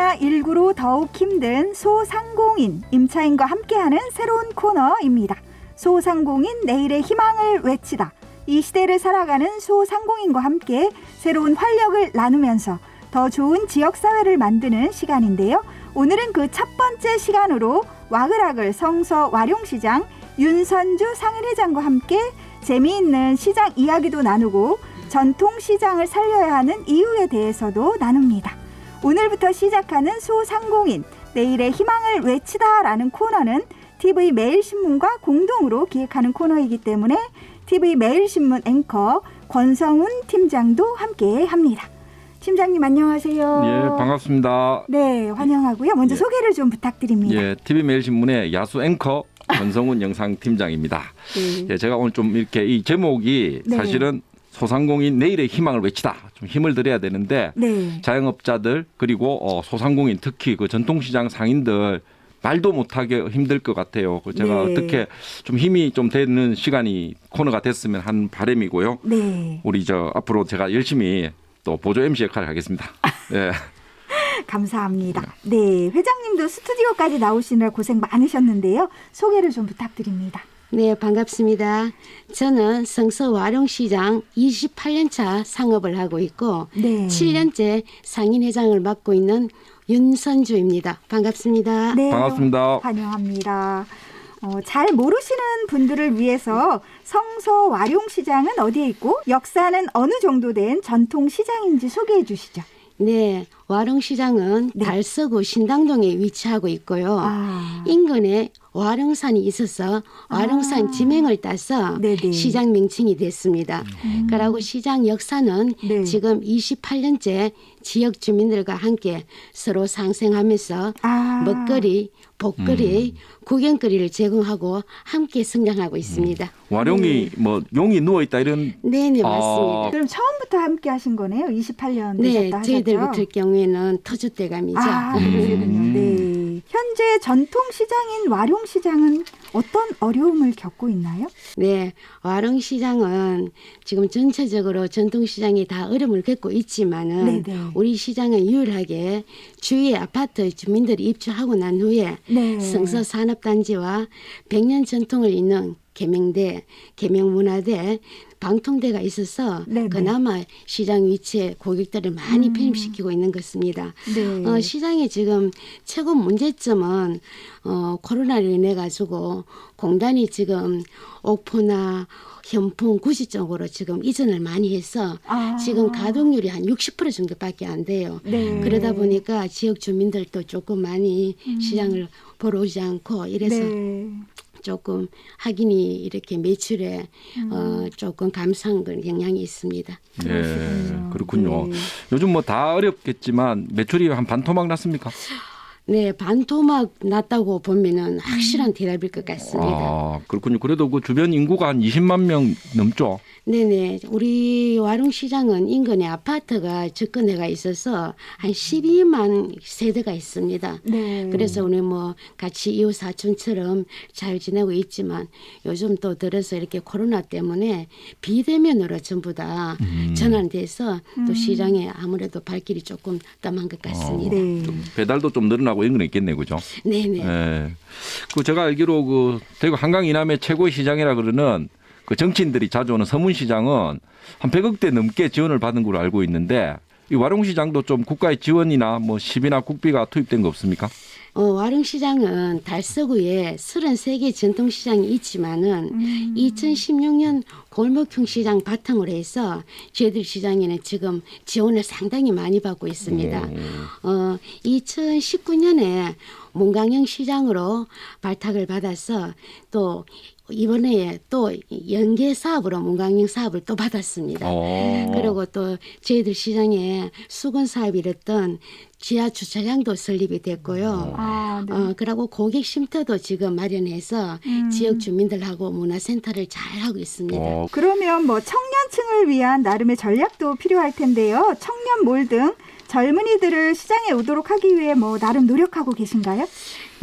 코로나19로 더욱 힘든 소상공인 임차인과 함께하는 새로운 코너입니다. 소상공인 내일의 희망을 외치다. 이 시대를 살아가는 소상공인과 함께 새로운 활력을 나누면서 더 좋은 지역사회를 만드는 시간인데요. 오늘은 그 첫 번째 시간으로 와글와글 성서 와룡시장 윤선주 상인회장과 함께 재미있는 시장 이야기도 나누고 전통시장을 살려야 하는 이유에 대해서도 나눕니다. 오늘부터 시작하는 소상공인 내일의 희망을 외치다라는 코너는 TV 매일신문과 공동으로 기획하는 코너이기 때문에 TV 매일신문 앵커 권성훈 팀장도 함께 합니다. 팀장님 안녕하세요. 예, 반갑습니다. 네, 환영하고요. 먼저 예. 소개를 좀 부탁드립니다. 예, TV 매일신문의 야수 앵커 권성훈 영상팀장입니다. 네. 예, 제가 오늘 좀 이렇게 이 제목이 네. 사실은 소상공인 내일의 희망을 외치다. 좀 힘을 드려야 되는데 네. 자영업자들 그리고 어, 소상공인 특히 그 전통시장 상인들 말도 못하게 힘들 것 같아요. 그 제가 네. 어떻게 좀 힘이 좀 되는 시간이 코너가 됐으면 하는 바람이고요. 네. 우리 저 앞으로 제가 열심히 또 보조 MC 역할을 하겠습니다. 예. 감사합니다. 네, 회장님도 스튜디오까지 나오시느라 고생 많으셨는데요. 소개를 좀 부탁드립니다. 네, 반갑습니다. 저는 성서 와룡시장 28년차 상업을 하고 있고 네. 7년째 상인회장을 맡고 있는 윤선주입니다. 반갑습니다. 네. 반갑습니다. 환영합니다. 어, 잘 모르시는 분들을 위해서 성서 와룡시장은 어디에 있고 역사는 어느 정도 된 전통 시장인지 소개해 주시죠. 네, 와룡시장은 네. 달서구 신당동에 위치하고 있고요. 아, 인근에 와룡산이 있어서 와룡산 아. 지명을 따서 네네. 시장 명칭이 됐습니다. 음. 그리고 시장 역사는 네. 지금 28년째 지역 주민들과 함께 서로 상생하면서 아, 먹거리, 복거리, 음. 구경거리를 제공하고 함께 성장하고 있습니다. 와룡이 뭐 용이 누워 있다 이런 네네 아. 맞습니다. 그럼 처음부터 함께 하신 거네요. 28년 네, 되셨다 하셨죠? 저희들 같을 경우에 는 터줏대감이죠. 아, 음. 그러시군요. 네. 현재 전통 시장인 와룡 시장은 어떤 어려움을 겪고 있나요? 네, 와룡 시장은 지금 전체적으로 전통 시장이 다 어려움을 겪고 있지만은 네네. 우리 시장은 유일하게 주위의 아파트 주민들이 입주하고 난 후에 네. 성서 산업단지와 100년 전통을 잇는 계명대, 계명문화대, 방통대가 있어서 네네. 그나마 시장 위치에 고객들을 많이 음. 편입시키고 있는 것입니다. 네. 어, 시장의 지금 최고 문제점은 어, 코로나로 인해 가지고 공단이 지금 오프나 현풍 구시 쪽으로 지금 이전을 많이 해서 아. 지금 가동률이 한 60% 정도밖에 안 돼요. 네. 그러다 보니까 지역 주민들도 조금 많이 시장을 보러 오지 않고 이래서 네. 조금 확인이 이렇게 매출에 어, 조금 감소한 영향이 있습니다. 예, 그러시군요. 그렇군요. 네. 요즘 뭐 다 어렵겠지만 매출이 한 반토막 났습니까? 네, 반토막 났다고 보면은 확실한 대답일 것 같습니다. 아, 그렇군요. 그래도 그 주변 인구가 한 20만 명 넘죠. 네네. 우리 와룡시장은 인근에 아파트가 접근해가 있어서 한 12만 세대가 있습니다. 네. 그래서 우리 뭐 같이 이웃 사촌처럼 잘 지내고 있지만 요즘 또 들어서 이렇게 코로나 때문에 비대면으로 전부 다 음. 전환돼서 음. 또 시장에 아무래도 발길이 조금 뜸한 것 같습니다. 네. 좀 배달도 좀 늘어나고 이런 건 있겠네, 그죠? 네네. 예. 그 제가 알기로 그 대구 한강 이남의 최고의 시장이라 그러는 그 정치인들이 자주 오는 서문시장은 한 100억대 넘게 지원을 받은 걸로 알고 있는데 이 와룡시장도 좀 국가의 지원이나 뭐 시비나 국비가 투입된 거 없습니까? 어, 와룡시장은 달서구에 33개 전통시장이 있지만은 음. 2016년 골목형 시장 바탕으로 해서 저희들 시장에는 지금 지원을 상당히 많이 받고 있습니다. 음. 어, 2019년에 문강형 시장으로 발탁을 받아서 또 이번에 또 연계 사업으로 문강형 사업을 또 받았습니다. 어. 그리고 또 저희들 시장에 수건 사업이랬던 지하 주차장도 설립이 됐고요. 아, 네. 어, 그리고 고객 쉼터도 지금 마련해서 음. 지역 주민들하고 문화센터를 잘 하고 있습니다. 어, 그러면 뭐 청년층을 위한 나름의 전략도 필요할 텐데요. 청년 몰 등 젊은이들을 시장에 오도록 하기 위해 뭐 나름 노력하고 계신가요?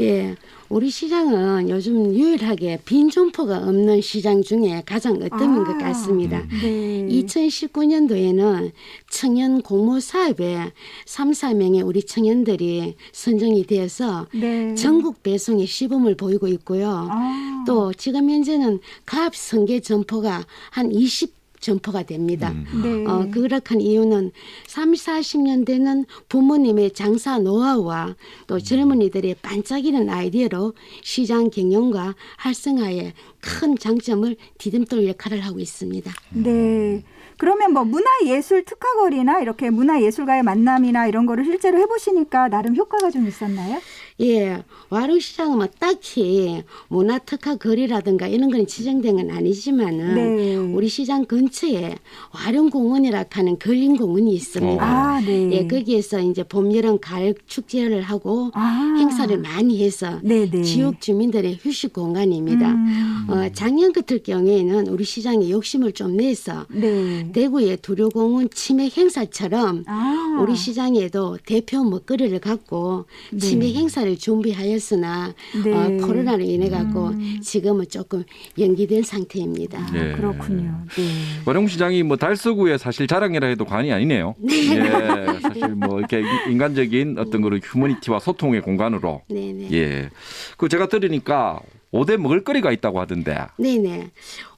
예. 우리 시장은 요즘 유일하게 빈 점포가 없는 시장 중에 가장 으뜸인 아. 것 같습니다. 네. 2019년도에는 청년 공모 사업에 3, 4명의 우리 청년들이 선정이 되어서 네. 전국 배송의 시범을 보이고 있고요. 아. 또 지금 현재는 가압 성계 점포가 한 20 점포가 됩니다. 네. 어, 그렇한 이유는 3, 40년대는 부모님의 장사 노하우와 또 젊은이들의 반짝이는 아이디어로 시장 경영과 활성화에 큰 장점을 디딤돌 역할을 하고 있습니다. 네. 그러면 뭐 문화예술 특화거리나 이렇게 문화예술가의 만남이나 이런 거를 실제로 해보시니까 나름 효과가 좀 있었나요? 예, 와룡시장은 뭐 딱히 문화 특화 거리라든가 이런 건 지정된 건 아니지만은 네. 우리 시장 근처에 와룡공원이라 하는 걸린공원이 있습니다. 아, 네. 예, 거기에서 이제 봄, 여름, 가을 축제를 하고 아. 행사를 많이 해서 네네. 지역 주민들의 휴식 공간입니다. 음. 어, 작년 같을 경우에는 우리 시장에 욕심을 좀 내서 네. 대구의 두류공원 치맥 행사처럼 아. 우리 시장에도 대표 먹거리를 갖고 네. 치맥 행사 를 준비하였으나 네. 어, 코로나로 인해 갖고 음. 지금은 조금 연기된 상태입니다. 아, 네. 그렇군요. 네. 와룡시장이 뭐 달서구의 사실 자랑이라 해도 과언이 아니네요. 예, 사실 뭐 이렇게 인간적인 어떤 그런 휴머니티와 소통의 공간으로. 네네. 예. 그 제가 들으니까 오대 먹을거리가 있다고 하던데. 네네.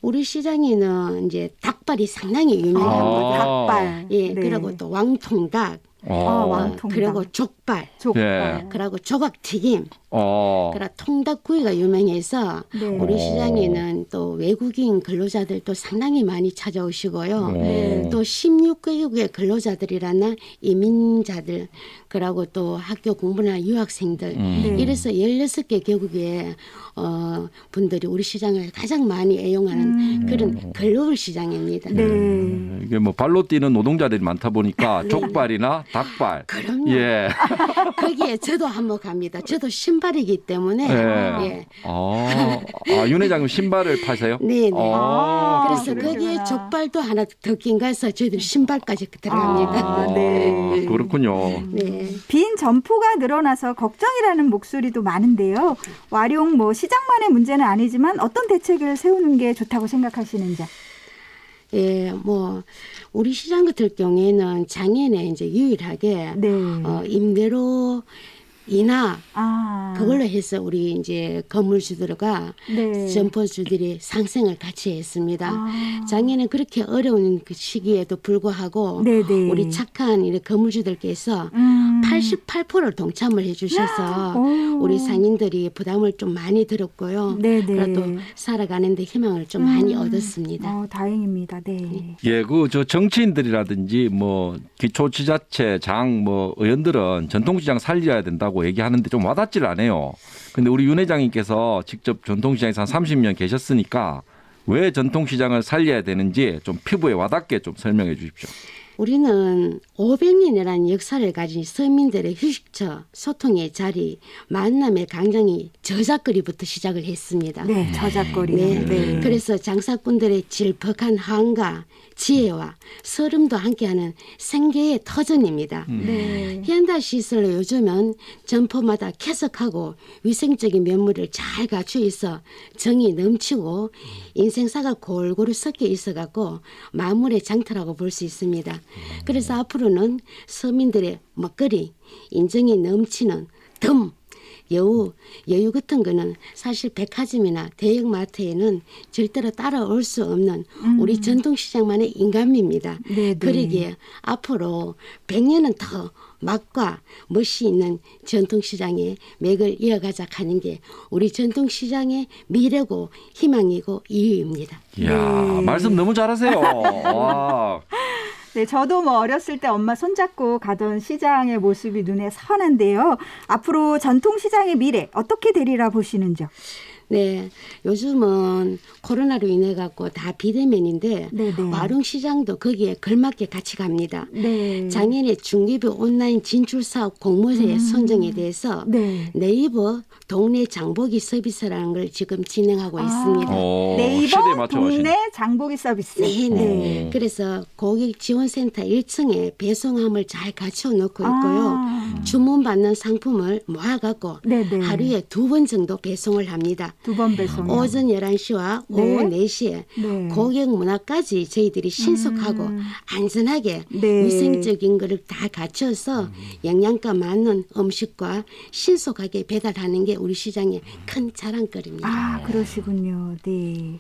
우리 시장에는 이제 닭발이 상당히 유명합니다. 아. 닭발. 예, 네. 그리고 또 왕통닭, 아, 어. 왕- 왕통닭. 그리고 족발, 족발. 예. 그리고 조각튀김, 어. 그리고 통닭구이가 유명해서 네. 우리 어. 시장에는 또 외국인 근로자들도 상당히 많이 찾아오시고요. 네. 또 16개국의 근로자들이라나 이민자들, 그리고 또 학교 공부나 유학생들, 음. 네. 이래서 16개 개국의 어, 분들이 우리 시장을 가장 많이 애용하는 음. 그런 글로벌 시장입니다. 네. 이게 뭐 발로 뛰는 노동자들이 많다 보니까 족발이나 닭발. 그럼요. 예. 거기에 저도 한번 갑니다. 저도 신발이기 때문에. 예. 예. 아, 아, 윤 회장님 신발을 파세요? 네, 네. 어, 그래서 그러시구나. 거기에 족발도 하나 더 낀가서 저희들 신발까지 들어갑니다. 아, 네. 그렇군요. 네. 빈 점포가 늘어나서 걱정이라는 목소리도 많은데요. 와룡 뭐 시장만의 문제는 아니지만 어떤 대책을 세우는 게 좋다고 생각하시는지. 예, 뭐 우리 시장 같은 경우에는 작년에 이제 유일하게 네. 어, 임대로 인하 아. 그걸로 해서 우리 이제 건물주들과 네. 점포주들이 상승을 같이 했습니다. 아. 작년에 그렇게 어려운 그 시기에도 불구하고 네네. 우리 착한 이 건물주들께서 음. 88%를 동참을 해주셔서 오. 우리 상인들이 부담을 좀 많이 들었고요. 네네. 그래도 살아가는데 희망을 좀 많이 얻었습니다. 어, 다행입니다. 네. 예, 그 저 정치인들이라든지 뭐 기초지자체 장 뭐 의원들은 전통시장 살려야 된다고 얘기하는데 좀 와닿지를 않아요. 근데 우리 윤 회장님께서 직접 전통시장에서 한 30년 계셨으니까 왜 전통시장을 살려야 되는지 좀 피부에 와닿게 좀 설명해 주십시오. 우리는 500년이라는 역사를 가진 서민들의 휴식처, 소통의 자리, 만남의 강장이 저작거리부터 시작을 했습니다. 네, 저작거리. 네. 네. 그래서 장사꾼들의 질퍽한 한과 지혜와 서름도 함께하는 생계의 터전입니다. 네. 현대 시설로 요즘은 점포마다 쾌적하고 위생적인 면모를 잘 갖추어 있어 정이 넘치고 인생사가 골고루 섞여 있어 갖고 마물의 장터라고 볼 수 있습니다. 그래서 앞으로는 서민들의 먹거리, 인정이 넘치는 덤, 여우, 여유 같은 거는 사실 백화점이나 대형 마트에는 절대로 따라올 수 없는 우리 전통시장만의 인간미입니다. 네네. 그러기에 앞으로 100년은 더 맛과 멋이 있는 전통시장의 맥을 이어가자 하는 게 우리 전통시장의 미래고 희망이고 이유입니다. 이야, 네. 말씀 너무 잘하세요. 와. 네, 저도 뭐 어렸을 때 엄마 손잡고 가던 시장의 모습이 눈에 선한데요. 앞으로 전통 시장의 미래 어떻게 되리라 보시는지요? 네, 요즘은 코로나로 인해 갖고 다 비대면인데 네네. 와룡 시장도 거기에 걸맞게 같이 갑니다. 네. 작년에 중개비 온라인 진출 사업 공모사에 음. 선정에 대해서 네. 네이버 동네 장보기 서비스라는 걸 지금 진행하고 아. 있습니다. 어, 네이버 시대에 맞춰 가신. 동네 장보기 서비스. 네, 네. 네. 그래서 고객 지원센터 1층에 배송함을 잘 갖춰 놓고 있고요. 아, 주문 받는 상품을 모아갖고 네네. 하루에 두 번 정도 배송을 합니다. 두 번 배송. 오전 11시와 네. 오후 4시에 네. 고객 문화까지 저희들이 신속하고 음. 안전하게 네. 위생적인 거를 다 갖춰서 영양가 많은 음식과 신속하게 배달하는 게 우리 시장의 큰 자랑거리입니다. 아, 그러시군요. 네.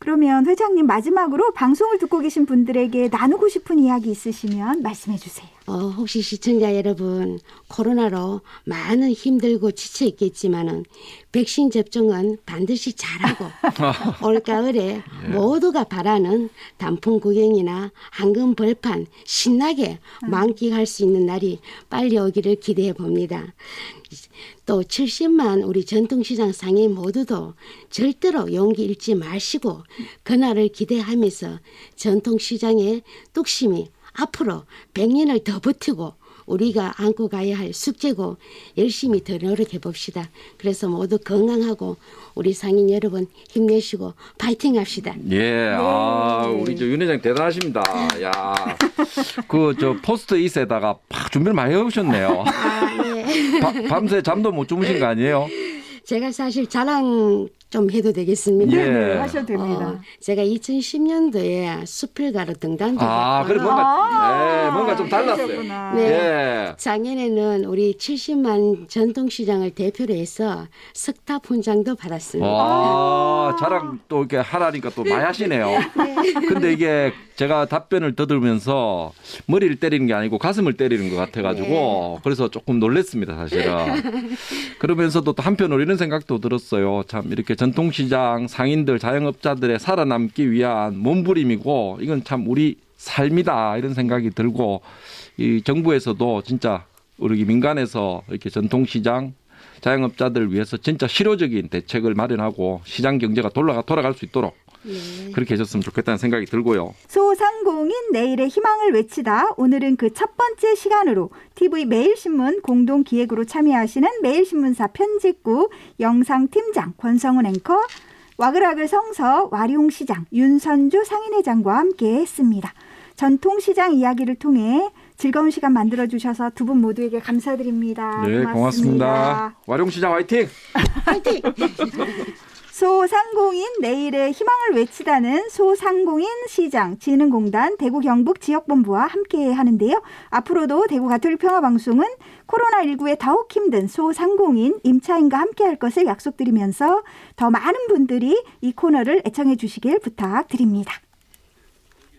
그러면 회장님 마지막으로 방송을 듣고 계신 분들에게 나누고 싶은 이야기 있으시면 말씀해 주세요. 어, 혹시 시청자 여러분 코로나로 많은 힘들고 지쳐 있겠지만은 백신 접종은 반드시 잘하고 올 가을에 모두가 바라는 단풍 구경이나 황금 벌판 신나게 만끽할 수 있는 날이 빨리 오기를 기대해 봅니다. 또 70만 우리 전통시장 상인 모두도 절대로 용기 잃지 마시고 그날을 기대하면서 전통시장의 뚝심이 앞으로 100년을 더 버티고 우리가 안고 가야 할 숙제고 열심히 더 노력해 봅시다. 그래서 모두 건강하고 우리 상인 여러분 힘내시고 파이팅 합시다. 예, 아, 우리 저윤 회장 대단하십니다. 야, 그 저 포스트잇에다가 팍 준비를 많이 해오셨네요. 아, 네. 바- 밤새 잠도 못 주무신 거 아니에요? 제가 사실 자랑 좀 해도 되겠습니다. 예. 네, 하셔도 됩니다. 어, 제가 2010년도에 수필가로 등단도 아, 그래. 뭔가, 예, 뭔가 좀 달랐어요. 그러셨구나. 네. 예. 작년에는 우리 70만 전통시장을 대표로 해서 석탑 훈장도 받았습니다. 와, 자랑 또 이렇게 하라니까 또 많이 하시네요. 근데 이게 제가 답변을 더들으면서 머리를 때리는 게 아니고 가슴을 때리는 것 같아가지고 그래서 조금 놀랬습니다, 사실은. 그러면서도 또 한편으로 이런 생각도 들었어요. 참 이렇게 전통시장 상인들, 자영업자들의 살아남기 위한 몸부림이고 이건 참 우리 삶이다 이런 생각이 들고 이 정부에서도 진짜 우리 민간에서 이렇게 전통시장 자영업자들 위해서 진짜 실효적인 대책을 마련하고 시장 경제가 돌아가 돌아갈 수 있도록 네. 그렇게 해줬으면 좋겠다는 생각이 들고요. 소상공인 내일의 희망을 외치다 오늘은 그 첫 번째 시간으로 TV 매일신문 공동 기획으로 참여하시는 매일신문사 편집국 영상팀장 권성훈 앵커 와글와글 성서 와룡 시장 윤선주 상인회장과 함께 했습니다. 전통시장 이야기를 통해 즐거운 시간 만들어 주셔서 두 분 모두에게 감사드립니다. 네, 고맙습니다. 와룡시장 화이팅! 파이팅! 소상공인 내일의 희망을 외치다는 소상공인 시장 진흥공단 대구 경북 지역본부와 함께 하는데요. 앞으로도 대구 가톨릭 평화방송은 코로나19에 더욱 힘든 소상공인 임차인과 함께 할 것을 약속드리면서 더 많은 분들이 이 코너를 애청해 주시길 부탁드립니다.